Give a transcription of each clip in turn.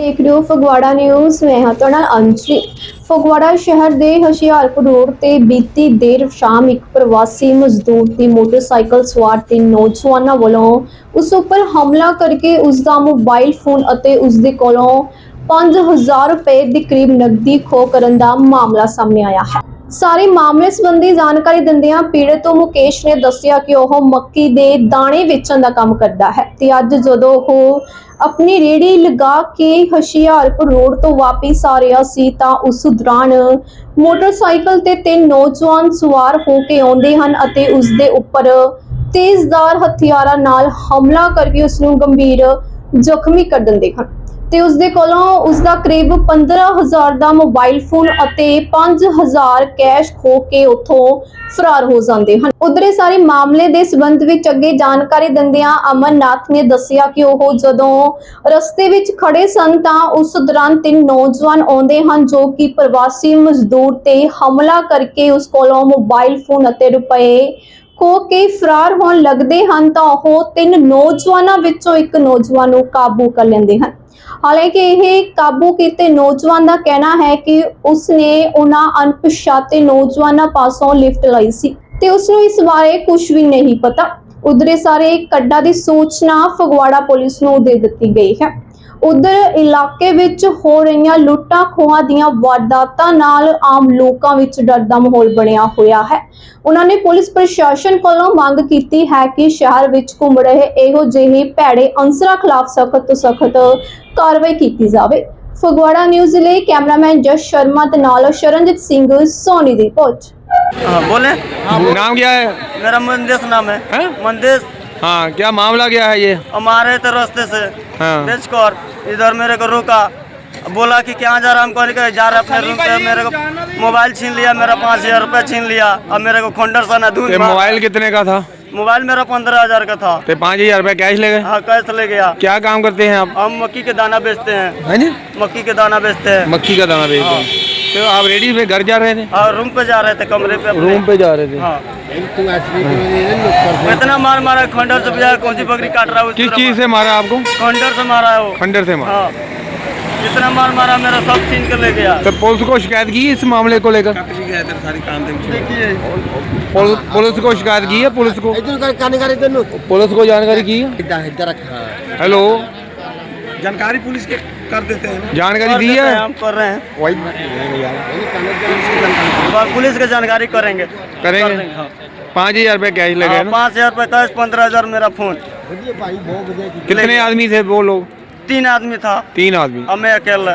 ਦੇਖ ਰਹੇ ਹੋ ਫਗਵਾੜਾ ਨਿਊਜ਼ ਮੈਂ ਹਾਂ ਤੁਹਾਡੇ ਨਾਲ ਫਗਵਾੜਾ ਸ਼ਹਿਰ ਦੇ ਹੁਸ਼ਿਆਰਪੁਰ ਰੋਡ ਤੇ ਬੀਤੀ ਦੇਰ ਸ਼ਾਮ ਇੱਕ ਪ੍ਰਵਾਸੀ ਮਜ਼ਦੂਰ ਦੀ ਮੋਟਰਸਾਈਕਲ ਸਵਾਰ ਤਿੰਨ ਨੌਜਵਾਨਾਂ ਵੱਲੋਂ ਉਸ ਉੱਪਰ ਹਮਲਾ ਕਰਕੇ ਉਸ ਦਾ ਮੋਬਾਈਲ ਫੋਨ ਅਤੇ ਉਸ ਦੇ ਕੋਲੋਂ 5000 ਰੁਪਏ ਦੇ ਕਰੀਬ ਨਕਦੀ ਖੋ ਕਰਨ ਦਾ ਮਾਮਲਾ ਸਾਹਮਣੇ ਆਇਆ ਹੈ। ਸਾਰੇ ਮਾਮਲੇ ਸੰਬੰਧੀ ਜਾਣਕਾਰੀ ਦਿੰਦਿਆਂ ਪੀੜਤ ਤੋਂ ਮੁਕੇਸ਼ ਨੇ ਦੱਸਿਆ ਕਿ ਉਹ ਮੱਕੀ ਦੇ ਦਾਣੇ ਵੇਚਣ ਦਾ ਕੰਮ ਕਰਦਾ ਹੈ ਤੇ ਅੱਜ ਜਦੋਂ ਉਹ ਆਪਣੀ ਰੇੜੀ ਲਗਾ ਕੇ ਹਸ਼ਿਆਰਪੁਰ ਰੋਡ ਤੋਂ ਵਾਪਸ ਆ ਰਿਹਾ ਸੀ ਤਾਂ ਉਸ ਦੌਰਾਨ ਮੋਟਰਸਾਈਕਲ ਤੇ ਤਿੰਨ ਨੌਜਵਾਨ ਸਵਾਰ ਹੋ ਕੇ ਆਉਂਦੇ ਹਨ ਅਤੇ ਉਸ ਦੇ ਉੱਪਰ ਤੇਜ਼ਦਾਰ ਹਥਿਆਰਾਂ ਨਾਲ ਹਮਲਾ ਕਰਕੇ ਉਸ ਨੂੰ ਗੰਭੀਰ ਜ਼ਖਮੀ ਕਰ ਦਿੰਦੇ ਹਨ। ਤੇ ਉਸ ਦੇ ਕੋਲੋਂ ਉਸ ਦਾ ਕਰੀਬ 15000 ਦਾ ਮੋਬਾਈਲ ਫੋਨ ਅਤੇ 5000 ਕੈਸ਼ ਖੋ ਕੇ ਉੱਥੋਂ ਫਰਾਰ ਹੋ ਜਾਂਦੇ ਹਨ। ਉਧਰੇ ਸਾਰੇ ਮਾਮਲੇ ਦੇ ਸਬੰਧ ਵਿੱਚ ਅੱਗੇ ਜਾਣਕਾਰੀ ਦਿੰਦਿਆਂ ਅਮਨਨਾਥ ਨੇ ਦੱਸਿਆ ਕਿ ਉਹ ਜਦੋਂ ਰਸਤੇ ਵਿੱਚ ਖੜੇ ਸਨ ਤਾਂ ਉਸ ਦੌਰਾਨ ਤਿੰਨ ਨੌਜਵਾਨ ਆਉਂਦੇ ਹਨ ਜੋ ਕਿ ਪ੍ਰਵਾਸੀ ਮਜ਼ਦੂਰ ਤੇ ਹਮਲਾ ਕਰਕੇ ਉਸ ਕੋਲੋਂ ਮੋਬਾਈਲ ਫੋਨ ਅਤੇ ਰੁਪਏ ਖੋ ਕੇ ਫਰਾਰ ਹੋਣ ਲੱਗਦੇ ਹਨ ਤਾਂ ਉਹ ਤਿੰਨ ਨੌਜਵਾਨਾਂ ਵਿੱਚੋਂ ਇੱਕ ਨੌਜਵਾਨ ਨੂੰ ਕਾਬੂ ਕਰ ਲੈਂਦੇ ਹਨ। ਹਾਲਾਂਕਿ ਇਹ ਕਾਬੂ ਕੀਤੇ ਨੌਜਵਾਨ ਦਾ ਕਹਿਣਾ ਹੈ ਕਿ ਉਸਨੇ ਉਹਨਾਂ ਅਣਪਛਾਤੇ ਨੌਜਵਾਨਾਂ ਪਾਸੋਂ ਲਿਫਟ ਲਈ ਸੀ ਤੇ ਉਸ ਨੂੰ ਇਸ ਬਾਰੇ ਕੁਝ ਵੀ ਨਹੀਂ ਪਤਾ। ਉਧਰੇ ਸਾਰੇ ਕੱਡਾ ਦੀ ਸੂਚਨਾ ਫਗਵਾੜਾ ਪੁਲਿਸ ਨੂੰ ਦੇ ਦਿੱਤੀ ਗਈ ਹੈ। ਉਧਰ ਇਲਾਕੇ ਵਿੱਚ ਹੋ ਰਹੀਆਂ ਲੁੱਟਾਂ ਖੋਹਾਂ ਦੀਆਂ ਵਾਰਦਾਤਾਂ ਨਾਲ ਆਮ ਲੋਕਾਂ ਵਿੱਚ ਡਰ ਦਾ ਮਾਹੌਲ ਬਣਿਆ ਹੋਇਆ ਹੈ ਉਹਨਾਂ ਨੇ ਪੁਲਿਸ ਪ੍ਰਸ਼ਾਸਨ ਕੋਲੋਂ ਮੰਗ ਕੀਤੀ ਹੈ ਕਿ ਸ਼ਹਿਰ ਵਿੱਚ ਘੁੰਮ ਰਹੇ ਇਹੋ ਜਿਹੇ ਭੈੜੇ ਅੰਸਰਾਂ ਖਿਲਾਫ ਸਖਤ ਤੋਂ ਸਖਤ ਕਾਰਵਾਈ ਕੀਤੀ ਜਾਵੇ ਫਗਵਾੜਾ ਨਿਊਜ਼ ਲਈ ਕੈਮਰਾਮੈਨ ਜਸ ਸ਼ਰਮਾ ਤੇ ਨਾਲ ਸ਼ਰਨਜੀਤ ਸਿੰਘ ਸੋਨੀ ਦੀ ਪਹੁੰਚ हाँ बोले नाम क्या है मेरा मंदेश नाम है हैं? मंदेश हाँ क्या मामला क्या है ये? हमारे तो रास्ते से। हाँ। इधर मेरे को रोका। बोला कि क्या जा रहा हम कहने के जा रहे अपने रूम पे मेरे को मोबाइल छीन लिया मेरा पाँच हज़ार रुपया छीन लिया। अब मेरे को खोंडर सना ये मोबाइल कितने का था? मोबाइल मेरा पंद्रह हज़ार का था। ते पाँच हज़ार रुपए कैश ले गए? हाँ कैश ले गया। क्या काम करते हैं आप? हम मक्की के दाना बेचते हैं। हैं मक्की के दाना बेचते हैं। मक्खी का दाना बेचते हैं। तो आप रेडी में घर जा रहे थे? हाँ, और रूम पे जा रहे थे कमरे पे रूम पे जा रहे थे। हाँ।, हाँ। इतना मार मारा खंडर से बजा कौन सी बकरी काट रहा है किस चीज़ से मारा आपको? खंडर से मारा है वो। खंडर से मारा। हाँ। जितना मार मारा मेरा सब छीन कर ले गया। तो पुलिस को शिकायत की इस मामले को लेकर? पुलिस को शिकायत की है पुलिस को? पुलिस को जानकारी की है? हेलो? जानकारी पुलिस के कर देते हैं। जानकारी दी है? हम कर रहे हैं। पुलिस की जानकारी करेंगे। करेंगे? हाँ। पाँच हज़ार रूपए कैश लगे हाँ, पाँच हज़ार रूपए कैश पंद्रह हज़ार मेरा फ़ोन। कितने आदमी थे वो लोग? तीन आदमी था। तीन आदमी। अब मैं अकेला।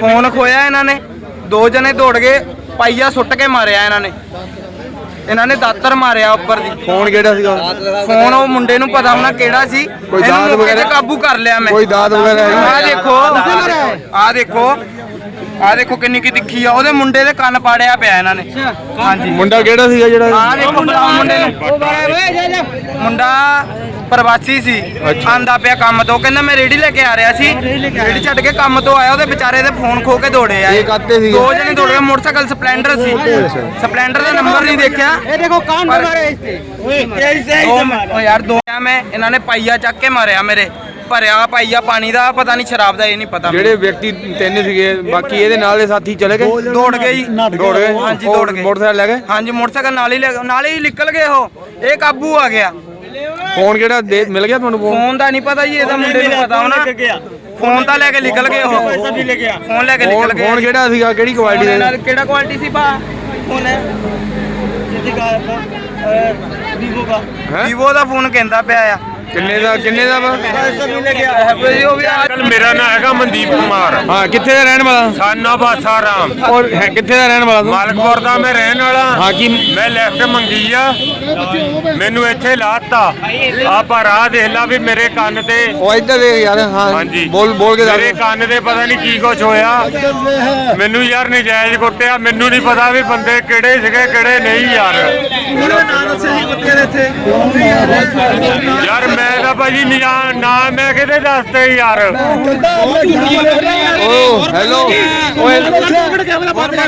ਫੋਨ ਖੋਇਆ ਇਹਨਾਂ ਨੇ ਦੋ ਜਣੇ ਦੌੜ ਗਏ ਪਾਈਆ ਸੁੱਟ ਕੇ ਮਾਰਿਆ ਇਹਨਾਂ ਨੇ। ਇਹਨਾਂ ਨੇ ਦਾਤਰ ਮਾਰਿਆ ਉੱਪਰ ਦੀ। ਫੋਨ ਕਿਹੜਾ ਸੀਗਾ? ਫੋਨ ਉਹ ਮੁੰਡੇ ਨੂੰ ਪਤਾ ਹੋਣਾ ਕਿਹੜਾ ਸੀ। ਕੋਈ ਇਹਨੂੰ ਦਾਤ ਮੌਕੇ ਤੇ ਵਗੈਰਾ? ਕਾਬੂ ਕਰ ਲਿਆ ਮੈਂ। ਕੋਈ ਦਾਤ ਵਗੈਰਾ? ਆਹ ਦੇਖੋ ਆਹ ਦੇਖੋ ਆਹ ਦੇਖੋ ਕਿੰਨੀ ਕੀ ਤਿੱਖੀ ਆ। ਉਹਦੇ ਮੁੰਡੇ ਦੇ ਕੰਨ ਪਾੜਿਆ ਪਿਆ ਇਹਨਾਂ ਨੇ। ਹਾਂਜੀ। ਮੁੰਡਾ ਕਿਹੜਾ ਸੀਗਾ ਜਿਹੜਾ? ਆਹ ਦੇਖੋ ਮੁੰਡੇ ਨੂੰ। ਮੁੰਡਾ ਪ੍ਰਵਾਸੀ ਸੀ। ਆਂਦਾ ਪਿਆ ਕੰਮ ਤੋਂ। ਕਹਿੰਦਾ ਮੈਂ ਰੇੜੀ ਲੈ ਕੇ ਆ ਰਿਹਾ ਸੀ। ਰੇੜੀ ਛੱਡ ਕੇ ਕੰਮ ਤੋਂ ਆਇਆ। ਉਹਦੇ ਵਿਚਾਰੇ ਦੇ ਫੋਨ ਖੋ ਕੇ ਦੌੜੇ ਆ ਇਹ ਕਾਹਤੇ ਸੀਗੇ? ਦੋ ਜਣੇ ਦੌੜ ਗਏ ਮੋਟਰਸਾਈਕਲ ਸਪਲੈਂਡਰ ਸੀ। ਸਪਲੈਂਡਰ ਦਾ ਨੰਬਰ ਨਹੀਂ ਦੇਖਿਆ। ਇਹ ਦੇਖੋ ਕਾਂਡ ਮਾਰੇ ਉਹ ਯਾਰ ਦੋ ਮੈਂ ਇਹਨਾਂ ਨੇ ਪਾਈਆ ਚੱਕ ਕੇ ਮਾਰਿਆ ਮੇਰੇ। ਭਰਿਆ ਪਾਈਆ ਪਾਣੀ ਦਾ ਪਤਾ ਨਹੀਂ ਸ਼ਰਾਬ ਦਾ ਇਹ ਨਹੀਂ ਪਤਾ ਜਿਹੜੇ ਵਿਅਕਤੀ ਤਿੰਨ ਸੀਗੇ ਬਾਕੀ ਇਹਦੇ ਨਾਲ ਦੇ ਸਾਥੀ ਚਲੇ ਗਏ? ਦੌੜ ਗਏ ਜੀ। ਦੌੜ ਗਏ? ਹਾਂਜੀ ਦੌੜ ਗਏ। ਮੋਟਰਸਾਈਕਲ ਲੈ ਗਏ? ਹਾਂਜੀ ਮੋਟਰਸਾਈਕਲ ਨਾਲ ਹੀ ਲੈ ਨਾਲ ਹੀ ਨਿਕਲ ਗਏ ਉਹ। ਇਹ ਕਾਬੂ ਆ ਗਿਆ। ਫੋਨ ਕਿਹੜਾ ਮਿਲ ਗਿਆ ਤੁਹਾਨੂੰ ਫੋਨ? ਫੋਨ ਦਾ ਨਹੀਂ ਪਤਾ ਜੀ ਇਹਦਾ ਮੁੰਡੇ ਨੂੰ ਪਤਾ ਹੋਣਾ। ਫੋਨ ਤਾਂ ਲੈ ਕੇ ਨਿਕਲ ਗਏ ਉਹ। ਫੋਨ ਲੈ ਕੇ ਨਿਕਲ ਫੋਨ- ਫੋਨ ਕਿਹੜਾ ਸੀਗਾ? ਕਿਹੜੀ ਕੁਆਲਿਟੀ ਦਾ? ਕਿਹੜਾ ਕੁਆਲਿਟੀ ਸੀ ਭਾ? ਫੋਨ ਹੈ। ਜਿੱਦੀ ਕਾ ਫੋਨ ਵੀਵੋ ਦਾ। ਹੈ? ਦਾ ਫੋਨ ਕਹਿੰਦਾ ਪਿਆ ਆ। ਕਿੰਨੇ ਦਾ ਕਿੰਨੇ ਦਾ ਵਾ? ਕੱਲ ਮੇਰਾ ਨਾਮ ਹੈਗਾ ਮਨਦੀਪ ਕੁਮਾਰ। ਹਾਂ ਕਿੱਥੇ ਦਾ ਰਹਿਣ ਵਾਲਾ? ਸਾਨਾ ਬਾਸਾ ਰਾਮ। ਔਰ ਹੈ ਕਿੱਥੇ ਦਾ ਰਹਿਣ ਵਾਲਾ ਤੂੰ? ਮਾਲਕਪੁਰ ਦਾ ਮੈਂ ਰਹਿਣ ਵਾਲਾ। ਹਾਂ ਕੀ ਮੈਂ ਲੈਫਟ ਮੰਗੀ ਆ। ਮੈਨੂੰ ਇੱਥੇ ਲਾਤਾ। ਆਪਾਂ ਰਾਹ ਦੇਖ ਲਾ ਵੀ ਮੇਰੇ ਕੰਨ ਤੇ ਉਹ ਇੱਧਰ ਦੇਖ ਯਾਰ ਹਾਂ ਹਾਂਜੀ। ਬੋਲ ਬੋਲ ਕੇ ਮੇਰੇ ਦੱਸ ਕੰਨ ਤੇ ਪਤਾ ਨਹੀਂ ਕੀ ਕੁਝ ਹੋਇਆ। ਮੈਨੂੰ ਯਾਰ ਨਜਾਇਜ਼ ਕੁੱਟਿਆ। ਮੈਨੂੰ ਨਹੀਂ ਪਤਾ ਵੀ ਬੰਦੇ ਕਿਹੜੇ ਸੀਗੇ ਕਿਹੜੇ ਨਹੀਂ ਯਾਰ। ਯਾਰ ਤਾਂ ਭਾਜੀ ਨਿਆ- ਨਾ ਮੈਂ ਕਿਤੇ ਦੱਸਤੇ ਯਾਰ। ਓ ਹੈਲੋ ਓਏ